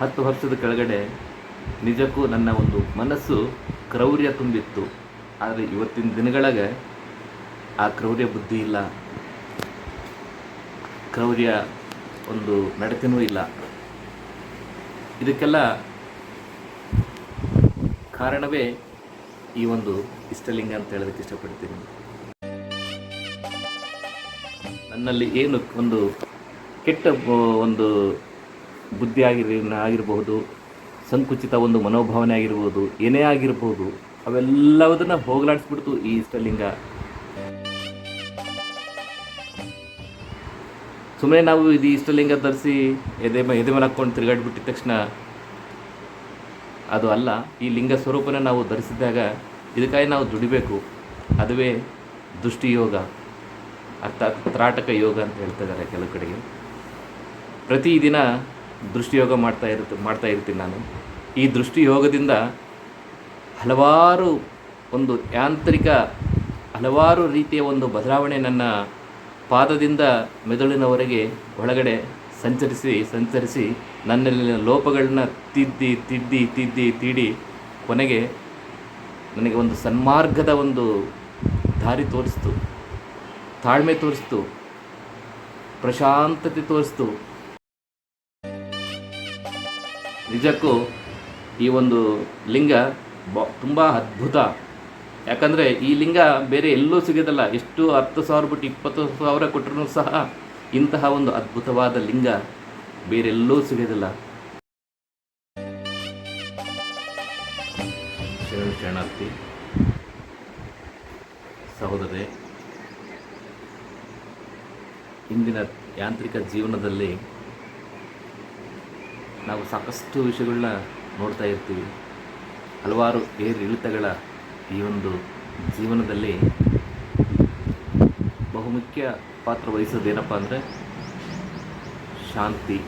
ಹತ್ತು ವರ್ಷದ ಕೆಳಗಡೆ ನಿಜಕ್ಕೂ ನನ್ನ ಒಂದು ಮನಸ್ಸು ಕ್ರೌರ್ಯ ತುಂಬಿತ್ತು. ಆದರೆ ಇವತ್ತಿನ ದಿನಗಳಿಗೆ ಆ ಕ್ರೌರ್ಯ ಬುದ್ಧಿ ಇಲ್ಲ. ಕ್ರೌರ್ಯ ಒಂದು ನಡತೆನೂ ಇಲ್ಲ. ಇದಕ್ಕೆಲ್ಲ ಕಾರಣವೇ ಈ ಒಂದು ಇಷ್ಟಲಿಂಗ ಅಂತ ಹೇಳೋದಕ್ಕೆ ಇಷ್ಟಪಡ್ತೀನಿ. ನನ್ನಲ್ಲಿ ಏನು ಒಂದು ಕೆಟ್ಟ, ಒಂದು ಬುದ್ಧಿ ಆಗಿರ ಆಗಿರಬಹುದು ಸಂಕುಚಿತ ಒಂದು ಮನೋಭಾವನೆ ಆಗಿರ್ಬೋದು ಏನೇ ಆಗಿರ್ಬೋದು ಅವೆಲ್ಲವುದನ್ನು ಹೋಗಲಾಡಿಸ್ಬಿಡ್ತು ಈ ಇಷ್ಟಲಿಂಗ. ಸುಮ್ಮನೆ ನಾವು ಇದು ಇಷ್ಟಲಿಂಗ ಧರಿಸಿ ಎದೆ ಎದೆ ಮೇಲೆ ತಿರುಗಾಡ್ಬಿಟ್ಟಿದ ತಕ್ಷಣ ಅದು ಅಲ್ಲ, ಈ ಲಿಂಗ ಸ್ವರೂಪನ ನಾವು ಧರಿಸಿದಾಗ ಇದಕ್ಕಾಗಿ ನಾವು ದುಡಿಬೇಕು. ಅದುವೇ ದೃಷ್ಟಿ ಯೋಗ, ಅರ್ಥಾತ್ ತ್ರಾಟಕ ಯೋಗ ಅಂತ ಹೇಳ್ತಿದ್ದಾರೆ ಕೆಲವು ಕಡೆಗೆ. ಪ್ರತಿದಿನ ದೃಷ್ಟಿಯೋಗ ಮಾಡ್ತಾ ಇರುತ್ತೆ, ಮಾಡ್ತಾ ಇರ್ತೀನಿ ನಾನು. ಈ ದೃಷ್ಟಿಯೋಗದಿಂದ ಹಲವಾರು ಒಂದು ಯಾಂತ್ರಿಕ, ಹಲವಾರು ರೀತಿಯ ಒಂದು ಬದಲಾವಣೆ ನನ್ನ ಪಾದದಿಂದ ಮೆದುಳಿನವರೆಗೆ ಒಳಗಡೆ ಸಂಚರಿಸಿ ಸಂಚರಿಸಿ ನನ್ನಲ್ಲಿನ ಲೋಪಗಳನ್ನ ತಿದ್ದಿ ತಿದ್ದಿ ತಿದ್ದಿ, ತೀಡಿ ಕೊನೆಗೆ ನನಗೆ ಒಂದು ಸನ್ಮಾರ್ಗದ ಒಂದು ದಾರಿ ತೋರಿಸ್ತು. ತಾಳ್ಮೆ ತೋರಿಸ್ತು. ಪ್ರಶಾಂತತೆ ತೋರಿಸ್ತು. ನಿಜಕ್ಕೂ ಈ ಒಂದು ಲಿಂಗ ಬ ತುಂಬ ಅದ್ಭುತ. ಯಾಕಂದರೆ ಈ ಲಿಂಗ ಬೇರೆ ಎಲ್ಲೂ ಸಿಗೋದಲ್ಲ. ಎಷ್ಟು ಹತ್ತು ಸಾವಿರ ಬಿಟ್ಟು ಇಪ್ಪತ್ತು ಸಾವಿರ ಕೊಟ್ಟರೂ ಸಹ ಇಂತಹ ಒಂದು ಅದ್ಭುತವಾದ ಲಿಂಗ ಬೇರೆಲ್ಲೂ ಸಿಗೋದಿಲ್ಲ. ಶರಣ ಶರಣಾರ್ಥಿ ಇಂದಿನ ಯಾಂತ್ರಿಕ ಜೀವನದಲ್ಲಿ ನಾವು ಸಾಕಷ್ಟು ವಿಷಯಗಳನ್ನ ನೋಡ್ತಾ ಇರ್ತೀವಿ. ಹಲವಾರು ಏರಿಳಿತಗಳ ಈ ಒಂದು ಜೀವನದಲ್ಲಿ ಬಹುಮುಖ್ಯ ಪಾತ್ರ ವಹಿಸೋದೇನಪ್ಪ ಅಂದರೆ ಶಾಂತಿ,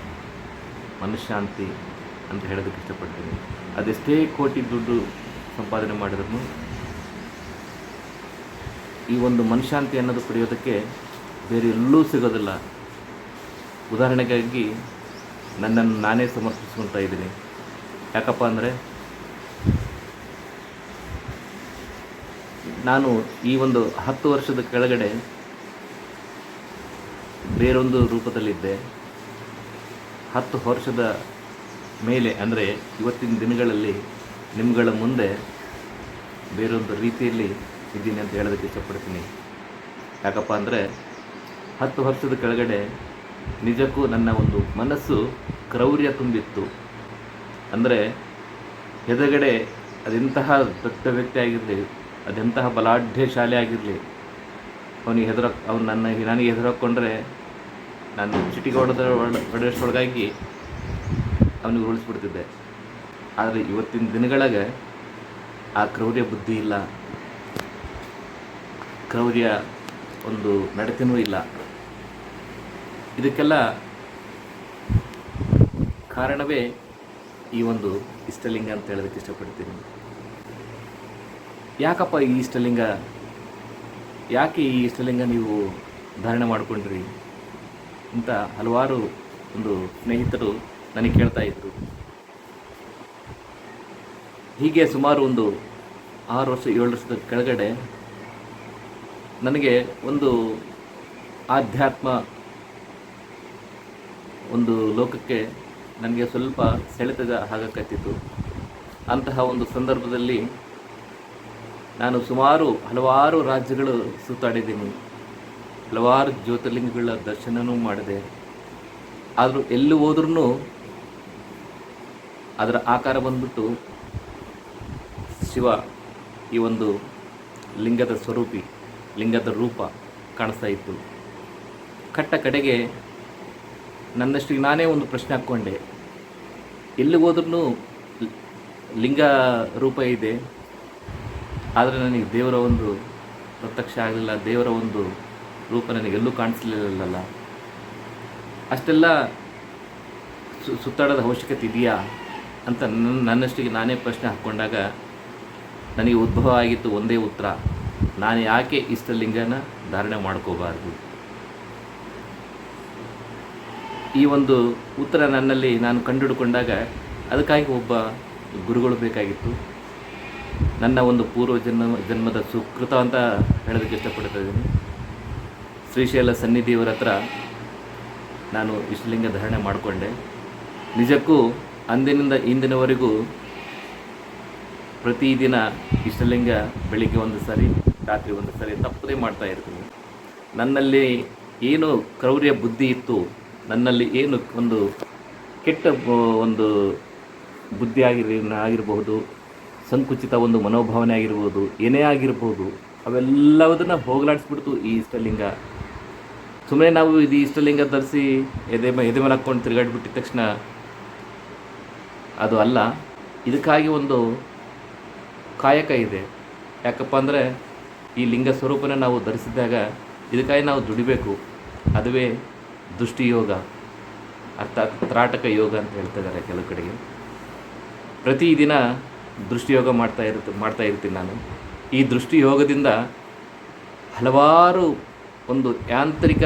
ಮನಃಶಾಂತಿ ಅಂತ ಹೇಳೋದಕ್ಕೆ ಇಷ್ಟಪಡ್ತೀನಿ. ಅದೆಷ್ಟೇ ಕೋಟಿ ದುಡ್ಡು ಸಂಪಾದನೆ ಮಾಡಿದ್ರು ಈ ಒಂದು ಮನಃಶಾಂತಿ ಅನ್ನೋದು ಪಡೆಯೋದಕ್ಕೆ ಬೇರೆ ಎಲ್ಲೂ ಸಿಗೋದಿಲ್ಲ. ಉದಾಹರಣೆಗಾಗಿ ನನ್ನನ್ನು ನಾನೇ ಸಮರ್ಪಿಸ್ಕೊತಾ ಇದ್ದೀನಿ. ಯಾಕಪ್ಪ ಅಂದರೆ, ನಾನು ಈ ಒಂದು ಹತ್ತು ವರ್ಷದ ಕೆಳಗಡೆ ಬೇರೊಂದು ರೂಪದಲ್ಲಿದ್ದೆ. ಹತ್ತು ವರ್ಷದ ಮೇಲೆ ಅಂದರೆ ಇವತ್ತಿನ ದಿನಗಳಲ್ಲಿ ನಿಮ್ಗಳ ಮುಂದೆ ಬೇರೊಂದು ರೀತಿಯಲ್ಲಿ ಇದ್ದೀನಿ ಅಂತ ಹೇಳೋದಕ್ಕೆ ಇಷ್ಟಪಡ್ತೀನಿ. ಯಾಕಪ್ಪ ಅಂದರೆ, ಹತ್ತು ವರ್ಷದ ಕೆಳಗಡೆ ನಿಜಕ್ಕೂ ನನ್ನ ಒಂದು ಮನಸ್ಸು ಕ್ರೌರ್ಯ ತುಂಬಿತ್ತು. ಅಂದರೆ ಎದುರುಗಡೆ ಅದೆಂತಹ ದೊಡ್ಡ ವ್ಯಕ್ತಿ ಆಗಿರಲಿ, ಅದೆಂತಹ ಬಲಾಢ್ಯ ಶಾಲೆ ಆಗಿರಲಿ, ಅವನಿಗೆ ಹೆದರ, ಅವನು ನನ್ನ ನನಗೆ ಹೆದರಾಕೊಂಡ್ರೆ ನಾನು ಚಿಟಿಗೆ ಹೊಡೆದ ಹೊಡೆಯೋಷ್ಟೊಳಗಾಗಿ ಅವನಿಗೆ ಉಳಿಸ್ಬಿಡ್ತಿದ್ದೆ ಆದರೆ ಇವತ್ತಿನ ದಿನಗಳಿಗೆ ಆ ಕ್ರೌರ್ಯ ಬುದ್ಧಿ ಇಲ್ಲ. ಕ್ರೌರ್ಯ ಒಂದು ನಡತೆನೂ ಇಲ್ಲ. ಇದಕ್ಕೆಲ್ಲ ಕಾರಣವೇ ಈ ಒಂದು ಇಷ್ಟಲಿಂಗ ಅಂತ ಹೇಳೋದಕ್ಕೆ ಇಷ್ಟಪಡ್ತೀನಿ. ಯಾಕಪ್ಪ ಈ ಇಷ್ಟಲಿಂಗ? ಯಾಕೆ ಈ ಇಷ್ಟಲಿಂಗ ನೀವು ಧಾರಣೆ ಮಾಡಿಕೊಂಡ್ರಿ ಅಂತ ಹಲವಾರು ಒಂದು ಸ್ನೇಹಿತರು ನನಗೆ ಕೇಳ್ತಾ ಇದ್ರು. ಹೀಗೆ ಸುಮಾರು ಒಂದು ಆರು ವರ್ಷ, ಏಳು ವರ್ಷದ ಕೆಳಗಡೆ ನನಗೆ ಒಂದು ಆಧ್ಯಾತ್ಮ ಒಂದು ಲೋಕಕ್ಕೆ ನನಗೆ ಸ್ವಲ್ಪ ಸೆಳೆತದ ಆಗಕತ್ತಿತ್ತು ಅಂತಹ ಒಂದು ಸಂದರ್ಭದಲ್ಲಿ ನಾನು ಸುಮಾರು ಹಲವಾರು ರಾಜ್ಯಗಳು ಸುತ್ತಾಡಿದ್ದೀನಿ. ಹಲವಾರು ಜ್ಯೋತಿರ್ಲಿಂಗಗಳ ದರ್ಶನವೂ ಮಾಡಿದೆ. ಆದರೂ ಎಲ್ಲಿ ಹೋದ್ರೂ ಅದರ ಆಕಾರ ಬಂದ್ಬಿಟ್ಟು ಶಿವ ಈ ಒಂದು ಲಿಂಗದ ಸ್ವರೂಪಿ, ಲಿಂಗದ ರೂಪ ಕಾಣಿಸ್ತಾ ಇತ್ತು. ಕಟ್ಟ ಕಡೆಗೆ ನನ್ನಷ್ಟಿಗೆ ನಾನೇ ಒಂದು ಪ್ರಶ್ನೆ ಹಾಕ್ಕೊಂಡೆ. ಎಲ್ಲಿ ಹೋದ್ರೂ ಲಿಂಗ ರೂಪ ಇದೆ. ಆದರೆ ನನಗೆ ದೇವರ ಒಂದು ಪ್ರತ್ಯಕ್ಷ ಆಗಲಿಲ್ಲ. ದೇವರ ಒಂದು ರೂಪ ನನಗೆ ಎಲ್ಲೂ ಕಾಣಿಸ್ಲಿಲ್ಲಲ್ಲ ಅಷ್ಟೆಲ್ಲ ಸು, ಸುತ್ತಾಡೋದ ಅವಶ್ಯಕತೆ ಇದೆಯಾ? ಅಂತ ನನ್ನ ನನ್ನಷ್ಟಿಗೆ ನಾನೇ ಪ್ರಶ್ನೆ ಹಾಕ್ಕೊಂಡಾಗ ನನಗೆ ಉದ್ಭವ ಆಗಿತ್ತು ಒಂದೇ ಉತ್ತರ. ನಾನು ಯಾಕೆ ಇಷ್ಟಲಿಂಗನ ಧಾರಣೆ ಮಾಡ್ಕೋಬಾರ್ದು? ಈ ಒಂದು ಉತ್ತರ ನನ್ನಲ್ಲಿ ನಾನು ಕಂಡುಹಿಡ್ಕೊಂಡಾಗ ಅದಕ್ಕಾಗಿ ಒಬ್ಬ ಗುರುಗಳು ಬೇಕಾಗಿತ್ತು. ನನ್ನ ಒಂದು ಪೂರ್ವ ಜನ್ಮ, ಜನ್ಮದ ಸುಕೃತ ಅಂತ ಹೇಳೋದಕ್ಕೆ ಇಷ್ಟಪಡ್ತಾ ಇದ್ದೀನಿ. ಶ್ರೀಶೈಲ ಸನ್ನಿಧಿಯವರ ಹತ್ರ ನಾನು ಇಷ್ಟಲಿಂಗ ಧಾರಣೆ ಮಾಡಿಕೊಂಡೆ. ನಿಜಕ್ಕೂ ಅಂದಿನಿಂದ ಇಂದಿನವರೆಗೂ ಪ್ರತಿದಿನ ಇಷ್ಟಲಿಂಗ ಬೆಳಿಗ್ಗೆ ಒಂದು ಸಾರಿ, ರಾತ್ರಿ ಒಂದು ಸಾರಿ ತಪ್ಪದೇ ಮಾಡ್ತಾ ಇರ್ತೀನಿ. ನನ್ನಲ್ಲಿ ಏನು ಕ್ರೌರ್ಯ ಬುದ್ಧಿ ಇತ್ತು. ನನ್ನಲ್ಲಿ ಏನು ಒಂದು ಕೆಟ್ಟ ಒಂದು ಬುದ್ಧಿ ಆಗಿರ ಆಗಿರಬಹುದು, ಸಂಕುಚಿತ ಒಂದು ಮನೋಭಾವನೆ ಆಗಿರ್ಬೋದು, ಏನೇ ಆಗಿರ್ಬೋದು, ಅವೆಲ್ಲವುದನ್ನು ಹೋಗಲಾಡಿಸ್ಬಿಡ್ತು ಈ ಇಷ್ಟಲಿಂಗ. ಸುಮ್ಮನೆ ನಾವು ಇದು ಇಷ್ಟಲಿಂಗ ಧರಿಸಿ ಎದೆ ಎದೆ ಮೇಲೆ ಹಾಕ್ಕೊಂಡು ತಿರುಗಾಡ್ಬಿಟ್ಟಿದ ತಕ್ಷಣ ಅದು ಅಲ್ಲ. ಇದಕ್ಕಾಗಿ ಒಂದು ಕಾಯಕ ಇದೆ. ಯಾಕಪ್ಪ ಅಂದರೆ ಈ ಲಿಂಗ ಸ್ವರೂಪನ ನಾವು ಧರಿಸಿದಾಗ ಇದಕ್ಕಾಗಿ ನಾವು ದುಡಿಬೇಕು. ಅದುವೇ ದೃಷ್ಟಿ ಯೋಗ ಅರ್ಥಾತ್ ತ್ರಾಟಕ ಯೋಗ ಅಂತ ಹೇಳ್ತಿದ್ದಾರೆ ಕೆಲವು ಕಡೆಗೆ. ಪ್ರತಿದಿನ ದೃಷ್ಟಿಯೋಗ ಮಾಡ್ತಾ ಇರ್ತ, ಮಾಡ್ತಾ ಇರ್ತೀನಿ ನಾನು. ಈ ದೃಷ್ಟಿಯೋಗದಿಂದ ಹಲವಾರು ಒಂದು ಯಾಂತ್ರಿಕ,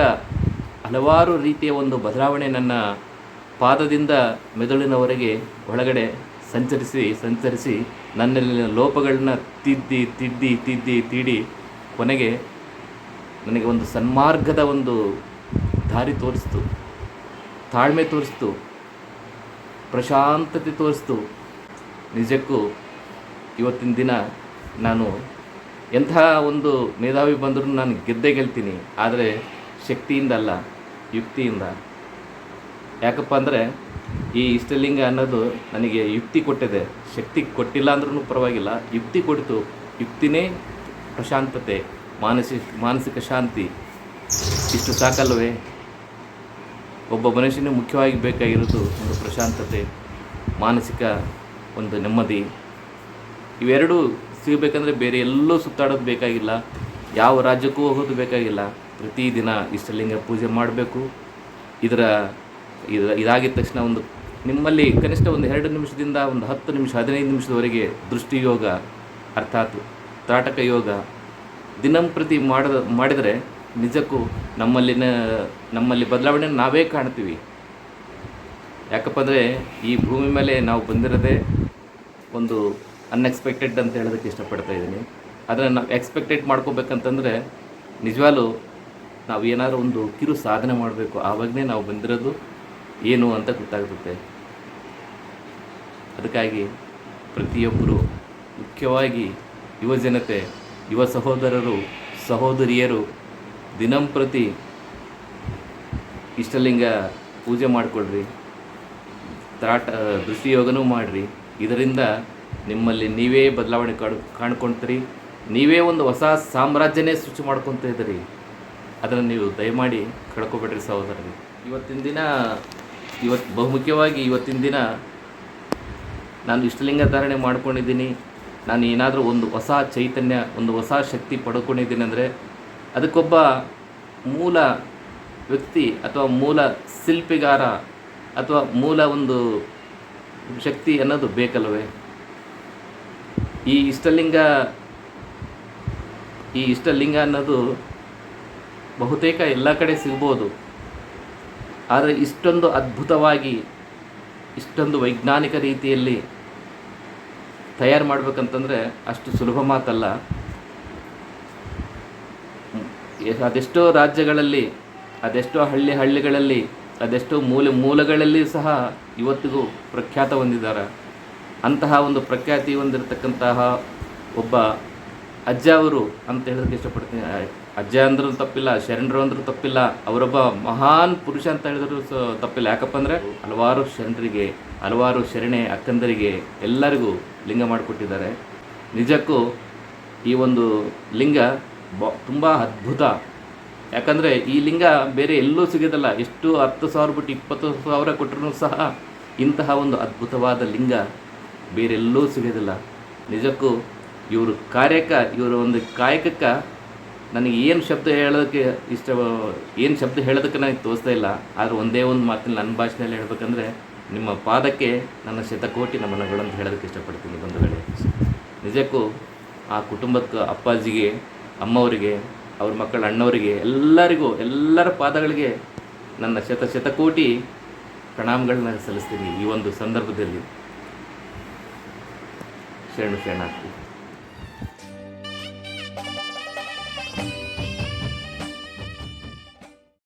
ಹಲವಾರು ರೀತಿಯ ಒಂದು ಬದಲಾವಣೆ ನನ್ನ ಪಾದದಿಂದ ಮೆದುಳಿನವರೆಗೆ ಒಳಗಡೆ ಸಂಚರಿಸಿ ಸಂಚರಿಸಿ ನನ್ನಲ್ಲಿನ ಲೋಪಗಳನ್ನ ತಿದ್ದಿ ತಿದ್ದಿ ತಿದ್ದಿ, ತೀಡಿ ಕೊನೆಗೆ ನನಗೆ ಒಂದು ಸನ್ಮಾರ್ಗದ ಒಂದು ದಾರಿ ತೋರಿಸ್ತು, ತಾಳ್ಮೆ ತೋರಿಸ್ತು, ಪ್ರಶಾಂತತೆ ತೋರಿಸ್ತು. ನಿಜಕ್ಕೂ ಇವತ್ತಿನ ದಿನ ನಾನು ಎಂಥ ಒಂದು ಮೇಧಾವಿ ಬಂದರೂ ನಾನು ಗೆದ್ದೇ ಗೆಲ್ತೀನಿ, ಆದರೆ ಶಕ್ತಿಯಿಂದ ಅಲ್ಲ, ಯುಕ್ತಿಯಿಂದ. ಯಾಕಪ್ಪ ಅಂದರೆ ಈ ಇಷ್ಟಲಿಂಗ ಅನ್ನೋದು ನನಗೆ ಯುಕ್ತಿ ಕೊಟ್ಟಿದೆ. ಶಕ್ತಿ ಕೊಟ್ಟಿಲ್ಲ ಅಂದ್ರೂ ಪರವಾಗಿಲ್ಲ, ಯುಕ್ತಿ ಕೊಡಿತು. ಯುಕ್ತಿನೇ ಪ್ರಶಾಂತತೆ ಮಾನಸಿಕ ಮಾನಸಿಕ ಶಾಂತಿ. ಇಷ್ಟು ಸಾಕಲ್ವೇ ಒಬ್ಬ ಮನುಷ್ಯನಿಗೆ ಮುಖ್ಯವಾಗಿ ಬೇಕಾಗಿರೋದು ಒಂದು ಪ್ರಶಾಂತತೆ, ಮಾನಸಿಕ ಒಂದು ನೆಮ್ಮದಿ. ಇವೆರಡೂ ಸಿಗಬೇಕಂದ್ರೆ ಬೇರೆ ಎಲ್ಲೂ ಸುತ್ತಾಡೋದು ಬೇಕಾಗಿಲ್ಲ. ಯಾವ ರಾಜ್ಯಕ್ಕೂ ಹೋಗೋದು ಬೇಕಾಗಿಲ್ಲ. ಪ್ರತಿದಿನ ಇಷ್ಟಲಿಂಗ ಪೂಜೆ ಮಾಡಬೇಕು. ಇದರ ಇದು ಇದಾಗಿದ ತಕ್ಷಣ ಒಂದು ನಿಮ್ಮಲ್ಲಿ ಕನಿಷ್ಠ ಒಂದು ಎರಡು ನಿಮಿಷದಿಂದ ಒಂದು ಹತ್ತು ನಿಮಿಷ, ಹದಿನೈದು ನಿಮಿಷದವರೆಗೆ ದೃಷ್ಟಿ ಯೋಗ, ಅರ್ಥಾತ್ ತ್ರಾಟಕ ಯೋಗ ದಿನಂಪ್ರತಿ ಮಾಡಿದ, ಮಾಡಿದರೆ ನಿಜಕ್ಕೂ ನಮ್ಮಲ್ಲಿನ, ನಮ್ಮಲ್ಲಿ ಬದಲಾವಣೆ ನಾವೇ ಕಾಣ್ತೀವಿ. ಯಾಕಪ್ಪ ಅಂದರೆ ಈ ಭೂಮಿ ಮೇಲೆ ನಾವು ಬಂದಿರೋದೇ ಒಂದು ಅನ್ಎಕ್ಸ್ಪೆಕ್ಟೆಡ್ ಅಂತ ಹೇಳೋದಕ್ಕೆ ಇಷ್ಟಪಡ್ತಾ ಇದ್ದೀನಿ. ಆದರೆ ನಾವು ಎಕ್ಸ್ಪೆಕ್ಟೆಡ್ ಮಾಡ್ಕೋಬೇಕಂತಂದರೆ ನಿಜವಾಗ್ಲೂ ನಾವು ಏನಾದರೂ ಒಂದು ಕಿರು ಸಾಧನೆ ಮಾಡಬೇಕು. ಆವಾಗಲೇ ನಾವು ಬಂದಿರೋದು ಏನು ಅಂತ ಗೊತ್ತಾಗುತ್ತೆ ಅದಕ್ಕಾಗಿ ಪ್ರತಿಯೊಬ್ಬರು ಮುಖ್ಯವಾಗಿ ಯುವಜನತೆ, ಯುವ ಸಹೋದರರು, ಸಹೋದರಿಯರು ದಿನಂಪ್ರತಿ ಇಷ್ಟಲಿಂಗ ಪೂಜೆ ಮಾಡಿಕೊಡ್ರಿ, ತ್ರಾಟ ದೃಷ್ಟಿಯೋಗನೂ ಮಾಡಿರಿ. ಇದರಿಂದ ನಿಮ್ಮಲ್ಲಿ ನೀವೇ ಬದಲಾವಣೆ ಕಾಣ್ ನೀವೇ ಒಂದು ಹೊಸ ಸಾಮ್ರಾಜ್ಯನೇ ಸೃಷ್ಟಿ ಮಾಡ್ಕೊತ ಇದ್ದೀರಿ. ಅದನ್ನು ನೀವು ದಯಮಾಡಿ ಕಳ್ಕೊಬೇಡ್ರಿ ಸಹೋದರರಿ. ಇವತ್ತಿನ ದಿನ ಇವತ್ತು ಬಹುಮುಖ್ಯವಾಗಿ ಇವತ್ತಿನ ದಿನ ನಾನು ಇಷ್ಟಲಿಂಗ ಧಾರಣೆ ಮಾಡ್ಕೊಂಡಿದ್ದೀನಿ. ನಾನು ಏನಾದರೂ ಒಂದು ಹೊಸ ಚೈತನ್ಯ, ಒಂದು ಹೊಸ ಶಕ್ತಿ ಪಡ್ಕೊಂಡಿದ್ದೀನಿ ಅಂದರೆ ಅದಕ್ಕೊಬ್ಬ ಮೂಲ ವ್ಯಕ್ತಿ ಅಥವಾ ಮೂಲ ಶಿಲ್ಪಿಗಾರ ಅಥವಾ ಮೂಲ ಒಂದು ಶಕ್ತಿ ಅನ್ನೋದು ಬೇಕಲ್ವೇ ಈ ಇಷ್ಟಲಿಂಗ ಈ ಇಷ್ಟಲಿಂಗ ಅನ್ನೋದು ಬಹುತೇಕ ಎಲ್ಲ ಕಡೆ ಸಿಗ್ಬೋದು. ಆದರೆ ಇಷ್ಟೊಂದು ಅದ್ಭುತವಾಗಿ, ಇಷ್ಟೊಂದು ವೈಜ್ಞಾನಿಕ ರೀತಿಯಲ್ಲಿ ತಯಾರು ಮಾಡಬೇಕಂತಂದರೆ ಅಷ್ಟು ಸುಲಭ ಮಾತಲ್ಲ. ಅದೆಷ್ಟೋ ರಾಜ್ಯಗಳಲ್ಲಿ, ಅದೆಷ್ಟೋ ಹಳ್ಳಿ ಹಳ್ಳಿಗಳಲ್ಲಿ, ಅದೆಷ್ಟೋ ಮೂಲೆ ಮೂಲಗಳಲ್ಲಿ ಸಹ ಇವತ್ತಿಗೂ ಪ್ರಖ್ಯಾತ ಹೊಂದಿದ್ದಾರೆ. ಅಂತಹ ಒಂದು ಪ್ರಖ್ಯಾತಿ ಹೊಂದಿರತಕ್ಕಂತಹ ಒಬ್ಬ ಅಜ್ಜ ಅವರು ಅಂತ ಹೇಳೋದಕ್ಕೆ ಇಷ್ಟಪಡ್ತೀನಿ. ಅಜ್ಜ ಅಂದ್ರೂ ತಪ್ಪಿಲ್ಲ, ಶರಣರು ಅಂದ್ರೂ ತಪ್ಪಿಲ್ಲ, ಅವರೊಬ್ಬ ಮಹಾನ್ ಪುರುಷ ಅಂತ ಹೇಳಿದ್ರು ಸ ತಪ್ಪಿಲ್ಲ. ಯಾಕಪ್ಪ ಅಂದರೆ ಹಲವಾರು ಶರಣರಿಗೆ, ಹಲವಾರು ಶರಣೆ ಅಕ್ಕಂದರಿಗೆ ಎಲ್ಲರಿಗೂ ಲಿಂಗ ಮಾಡಿಕೊಟ್ಟಿದ್ದಾರೆ. ನಿಜಕ್ಕೂ ಈ ಒಂದು ಲಿಂಗ ಬ ತುಂಬ ಅದ್ಭುತ. ಯಾಕಂದರೆ ಈ ಲಿಂಗ ಬೇರೆ ಎಲ್ಲೂ ಸಿಗೋದಲ್ಲ. ಎಷ್ಟು ಹತ್ತು ಸಾವಿರ ಬಿಟ್ಟು ಇಪ್ಪತ್ತು ಸಾವಿರ ಕೊಟ್ಟರು ಸಹ ಇಂತಹ ಒಂದು ಅದ್ಭುತವಾದ ಲಿಂಗ ಬೇರೆಲ್ಲೂ ಸಿಗೋದಿಲ್ಲ. ನಿಜಕ್ಕೂ ಇವರು ಕಾರ್ಯಕ್ಕ ಇವರ ಒಂದು ಕಾಯಕಕ್ಕೆ ನನಗೆ ಏನು ಶಬ್ದ ಹೇಳೋದಕ್ಕೆ ಇಷ್ಟ, ಏನು ಶಬ್ದ ಹೇಳೋದಕ್ಕೆ ನನಗೆ ತೋರಿಸ್ತಾ ಇಲ್ಲ. ಆದರೆ ಒಂದೇ ಒಂದು ಮಾತಿನ ನನ್ನ ಭಾಷೆಯಲ್ಲಿ ಹೇಳಬೇಕಂದ್ರೆ ನಿಮ್ಮ ಪಾದಕ್ಕೆ ನನ್ನ ಶತಕೋಟಿ ನಮನಗಳು ಅಂತ ಹೇಳೋದಕ್ಕೆ ಇಷ್ಟಪಡ್ತೀನಿ ಬಂಧುಗಳೇ ನಿಜಕ್ಕೂ ಆ ಕುಟುಂಬಕ್ಕೆ ಅಪ್ಪಾಜಿಗೆ ಅಮ್ಮವರಿಗೆ, ಅವ್ರ ಮಕ್ಕಳ ಅಣ್ಣವರಿಗೆ, ಎಲ್ಲರಿಗೂ, ಎಲ್ಲರ ಪಾದಗಳಿಗೆ ನನ್ನ ಶತ ಶತಕೋಟಿ ಪ್ರಣಾಮಗಳನ್ನ ಸಲ್ಲಿಸ್ತೀನಿ ಈ ಒಂದು ಸಂದರ್ಭದಲ್ಲಿ. ಶರಣು ಶರಣಾರ್ಥಿ.